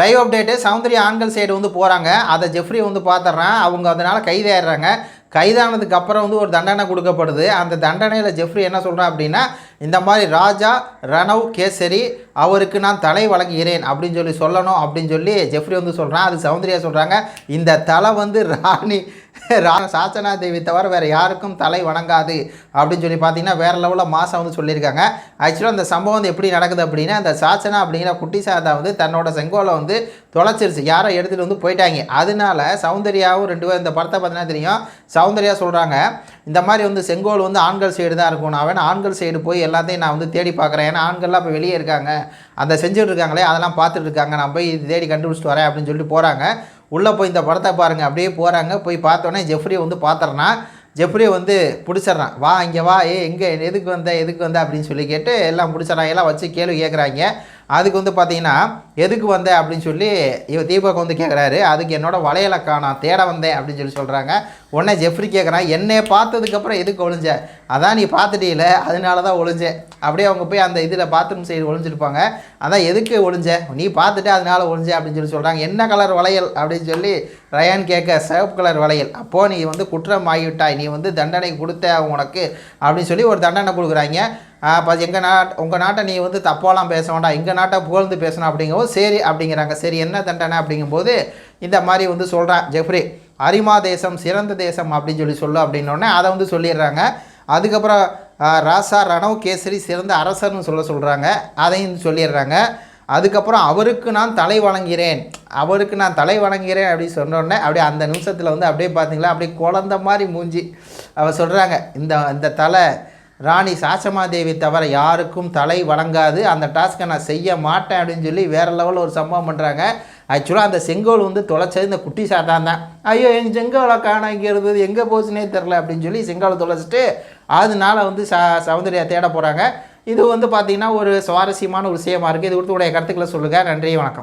Live update Soundarya ஆண்கள் side வந்து போகிறாங்க அதை ஜெஃப்ரி வந்து பார்த்துட்றான். அவங்க அதனால் கைதாயிடுறாங்க கைதானதுக்கு அப்புறம் வந்து ஒரு தண்டனை கொடுக்கப்படுது. அந்த தண்டனையில் ஜெஃப்ரி என்ன சொல்கிறான் அப்படின்னா இந்த மாதிரி ராஜா ரணவ் கேசரி அவருக்கு நான் தலை வழங்குகிறேன் அப்படின்னு சொல்லி சொல்லணும் அப்படின்னு சொல்லி ஜெஃப்ரி வந்து சொல்கிறான் அது சௌந்தர்யா சொல்கிறாங்க இந்த தலை வந்து ராணி ரா சாச்சனா தேவி தவிர வேறு யாருக்கும் தலை வணங்காது அப்படின்னு சொல்லி பார்த்தீங்கன்னா வேறு லெவலில் மாதம் வந்து சொல்லியிருக்காங்க. ஆக்சுவலாக அந்த சம்பவம் வந்து எப்படி நடக்குது அப்படின்னா அந்த சாச்சனா அப்படிங்கிற குட்டி சாதா வந்து தன்னோட செங்கோலை வந்து தொலைச்சிருச்சு. யாரோ எடுத்துகிட்டு வந்து போயிட்டாங்க. அதனால சௌந்தர்யாவும் ரெண்டு பேரும் இந்த படத்தை பார்த்தீங்கன்னா தெரியும். சௌந்தர்யா சொல்கிறாங்க இந்த மாதிரி வந்து செங்கோல் வந்து ஆண்கள் சைடு தான் இருக்கும் நான் வேணா ஆண்கள் சைடு போய் எல்லாத்தையும் நான் வந்து தேடி பார்க்குறேன். ஏன்னா ஆண்கள்லாம் இப்போ வெளியே இருக்காங்க. அந்த செஞ்சுட்டு இருக்காங்களே அதெல்லாம் பார்த்துட்டு இருக்காங்க. நான் போய் தேடி கண்டுபிடிச்சிட்டு வரேன் அப்படின்னு சொல்லிட்டு போகிறாங்க உள்ளே போய் இந்த படத்தை பாருங்கள் அப்படியே போகிறாங்க போய் பார்த்தோன்னே ஜெஃப்ரி வந்து பார்த்துறேன்னா ஜெஃப்ரி வந்து பிடிச்சிட்றான். வா இங்கே வா. ஏ எங்கே எதுக்கு வந்த எதுக்கு வந்த அப்படின்னு சொல்லி கேட்டு எல்லாம் பிடிச்சிட்றான். எல்லாம் வச்சு கேள்வி கேட்குறாங்க. அதுக்கு வந்து பார்த்தீங்கன்னா எதுக்கு வந்த? அப்படின்னு சொல்லி இவ தீபக் வந்து கேட்குறாரு அதுக்கு என்னோட வளையலை காணோம் தேட வந்தேன் அப்படின்னு சொல்லி சொல்கிறாங்க உடனே ஜெஃப்ரி கேட்குறான் என்னை பார்த்ததுக்கப்புறம் எதுக்கு ஒளிஞ்ச? அதான் நீ பார்த்துட்டீல அதனால தான் ஒழிஞ்சேன் அப்படியே அவங்க போய் அந்த இதில் பாத்ரூம் சைடு ஒழிஞ்சிருப்பாங்க அதான் எதுக்கு ஒளிஞ்ச? நீ பார்த்துட்டு அதனால ஒளிஞ்ச அப்படின்னு சொல்லி சொல்கிறாங்க என்ன கலர் வளையல்? அப்படின்னு சொல்லி ரயான் கேட்க சிவப்பு கலர் வளையல். அப்போது நீ வந்து குற்றம் ஆகிவிட்டாய். நீ வந்து தண்டனை கொடுத்த உனக்கு அப்படின்னு சொல்லி ஒரு தண்டனை கொடுக்குறாங்க. அப்போ எங்கள் நாட் உங்கள் நாட்டை நீ வந்து தப்பாலாம் பேச வேண்டாம். எங்கள் நாட்டை புகழ்ந்து பேசணும் அப்படிங்கும்போது சரி அப்படிங்கிறாங்க. சரி என்ன தண்டனை அப்படிங்கும்போது இந்த மாதிரி வந்து சொல்கிறான் ஜெஃப்ரி. அரிமா தேசம் சிறந்த தேசம் அப்படின்னு சொல்லி சொல்லு அப்படின்னோடனே அதை வந்து சொல்லிடுறாங்க. அதுக்கப்புறம் ராசா ரணவ் கேசரி சிறந்த அரசர்னு சொல்ல சொல்கிறாங்க அதையும் சொல்லிடுறாங்க. அதுக்கப்புறம் அவருக்கு நான் தலை வணங்குகிறேன். அவருக்கு நான் தலை வணங்குகிறேன் அப்படின்னு சொன்னோடனே அப்படியே அந்த நிமிஷத்தில் வந்து அப்படியே பார்த்தீங்களா அப்படியே குழந்த மாதிரி மூஞ்சி. அவர் சொல்கிறாங்க இந்த இந்த தலை ராணி சாச்சமாதேவி தவிர யாருக்கும் தலை வழங்காது அந்த டாஸ்க்கை நான் செய்ய மாட்டேன் அப்படின்னு சொல்லி வேறு லெவலில் ஒரு சம்பவம் பண்ணுறாங்க ஆக்சுவலாக அந்த செங்கோல் வந்து தொலைச்சது இந்த குட்டி சாத்தான் தான். ஐயோ எங்கள் செங்கோலை காண இங்கே இருந்தது எங்கே போச்சுனே தெரில அப்படின்னு சொல்லி செங்கோலை தொலைச்சிட்டு அதனால வந்து ச சௌந்தர்யா தேட போகிறாங்க இது வந்து பார்த்திங்கன்னா ஒரு சுவாரஸ்யமான ஒரு விஷயமா இருக்குது இது கொடுத்து உடைய கருத்துக்களை சொல்லுங்கள் நன்றி வணக்கம்.